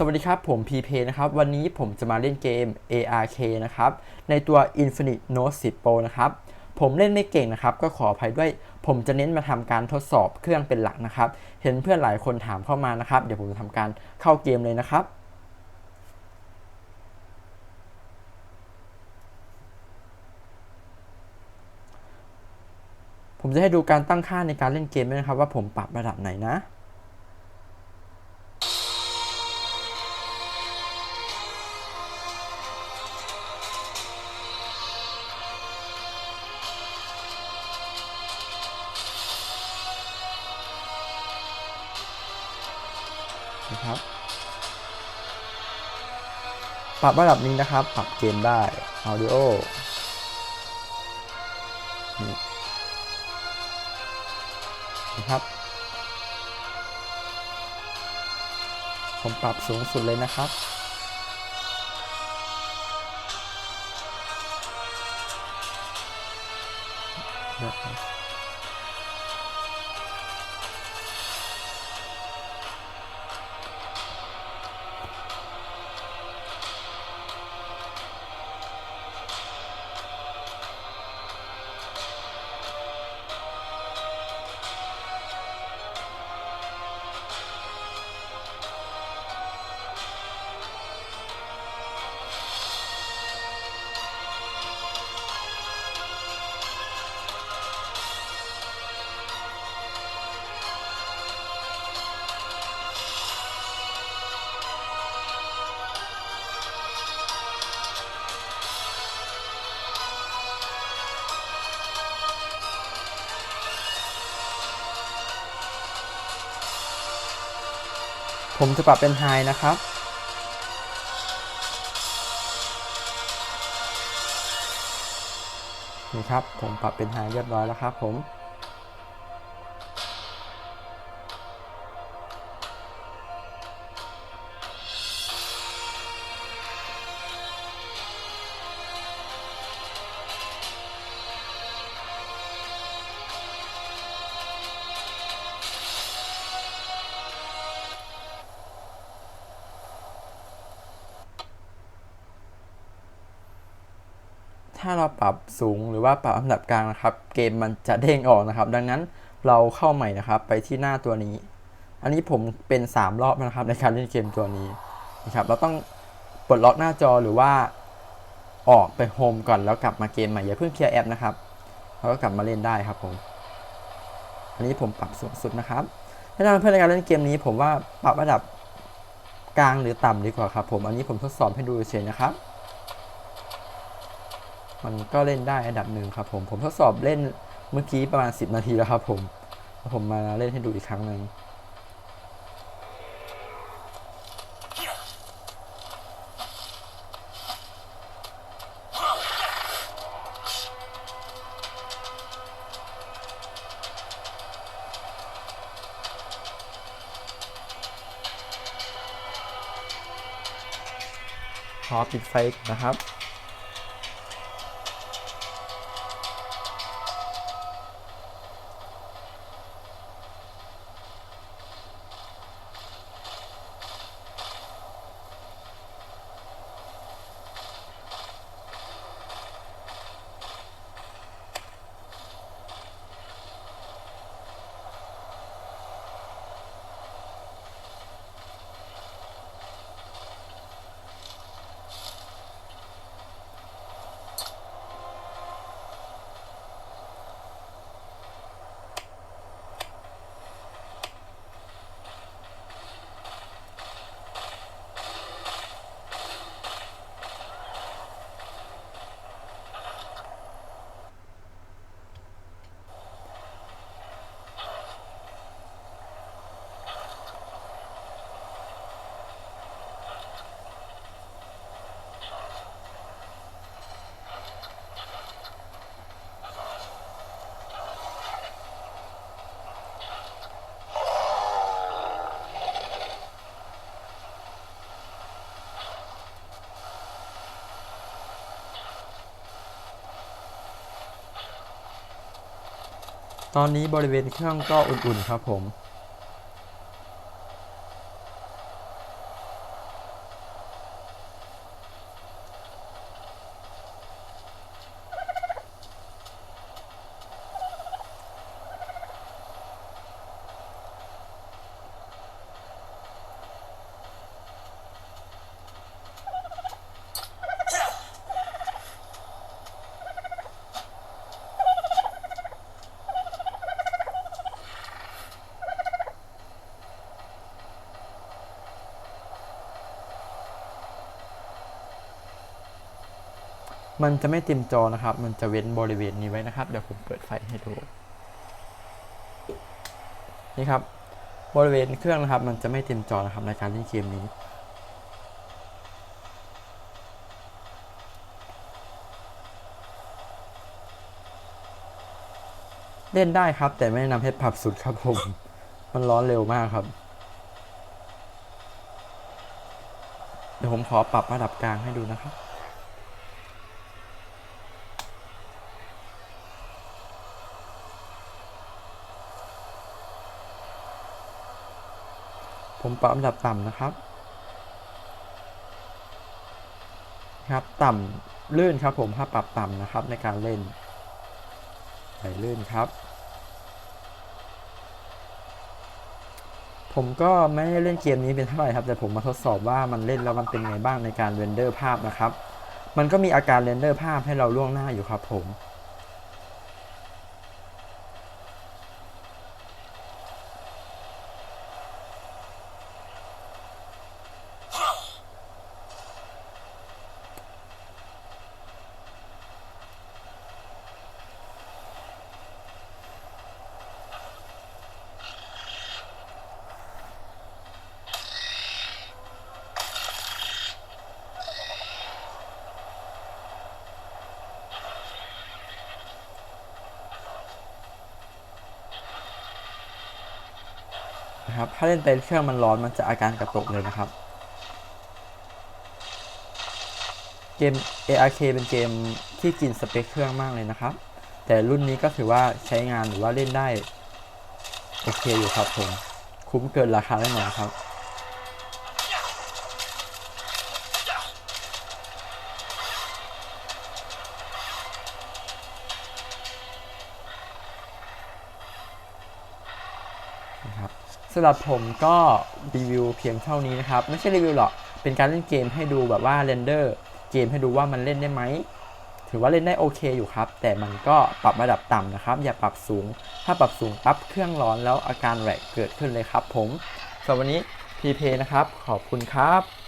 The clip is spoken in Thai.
สวัสดีครับ ผม PP นะครับ วันนี้ผมจะมาเล่นเกม ARK นะครับ ในตัว Infinite Note 10 Pro นะครับ ผมเล่นไม่เก่งนะครับ ก็ขออภัยด้วย ผมจะเน้นมาทำการทดสอบเครื่องเป็นหลักนะครับ เห็นเพื่อนหลายคนถามเข้ามานะครับ เดี๋ยวผมจะทำการเข้าเกมเลยนะครับ ผมจะให้ดูการตั้งค่าในการเล่นเกมด้วยนะครับ ว่าผมปรับระดับไหนนะ นะครับ ปรับระดับนี้นะครับ ปรับเกมได้ Audio นี่นะครับ ผมปรับสูงสุดเลยนะครับนะครับ ผมจะปรับเป็น High นะครับ นี่ครับ ผมปรับเป็น High เรียบร้อยแล้วครับผม ถ้าเราปรับสูงหรือว่าปรับอันดับกลางนะครับ เกมมันจะเด้งออกนะครับ ดังนั้นเราเข้าใหม่นะครับ ไปที่หน้าตัวนี้ อันนี้ผมเป็น 3 รอบนะครับในการเล่นเกมตัวนี้นะครับ เราต้องปลดล็อกหน้าจอหรือว่าออกไปโฮมก่อนแล้วกลับมาเกมใหม่อย่าเพิ่งเคลียร์แอปนะครับแล้วก็กลับมาเล่นได้ครับผมอันนี้ผมปรับสูงสุดนะครับถ้าท่านเพื่อนในการเล่นเกมนี้ ผมว่าปรับระดับกลางหรือต่ำดีกว่าครับผมอันนี้ผมทดสอบให้ดูเฉยนะครับ มันก็เล่นได้อันดับหนึ่งครับผม ผมทดสอบเล่นเมื่อกี้ประมาณ 10 นาทีแล้วครับผมผมมาเล่นให้ดูอีกครั้งหนึ่งขอปิดไฟนะครับ ตอนนี้บริเวณเครื่องก็อุ่นๆครับผม มันจะไม่เต็มจอนะครับ มันจะเว้นบริเวณนี้ไว้นะครับ เดี๋ยวผมเปิดไฟให้ดู นี่ครับ บริเวณเครื่องนะครับ มันจะไม่เต็มจอนะครับในการเล่นเกมนี้ เล่นได้ครับ แต่ไม่แนะนำให้ปรับสุดครับผม มันร้อนเร็วมากครับ เดี๋ยวผมขอปรับระดับกลางให้ดูนะครับ ผมปรับระดับต่ำนะครับ ครับต่ำลื่นครับผมถ้าปรับต่ำนะครับในการเล่นไหลลื่นครับ ผมก็ไม่ได้เล่นเกมนี้เป็นเท่าไหร่ครับ แต่ผมมาทดสอบว่ามันเล่นแล้วมันเป็นไงบ้างในการเรนเดอร์ภาพนะครับ มันก็มีอาการเรนเดอร์ภาพให้เราล่วงหน้าอยู่ครับผม นะครับ ถ้าเล่นไปเครื่องมันร้อนมันจะอาการกระตุกเลยนะครับ เกม ARK เป็นเกมที่กินสเปคเครื่องมากเลยนะครับ แต่รุ่นนี้ก็ถือว่าใช้งานหรือว่าเล่นได้โอเคอยู่ครับผม คุ้มเกินราคาแน่นอนครับำหรับผมก็รีวิวเพียงเท่านี้นะครับ ไม่ใช่รีวิวหรอก เป็นการเล่นเกมให้ดูแบบว่าเรนเดอร์เกมให้ดูว่ามันเล่นได้ไหม ถือว่าเล่นได้โอเคอยู่ครับ แต่มันก็ปรับระดับต่ำนะครับ อย่าปรับสูง ถ้าปรับสูงปั๊บเครื่องร้อนแล้วอาการแหวกเกิดขึ้นเลยครับผมสำหรับวันนี้พีเพนะครับ ขอบคุณครับ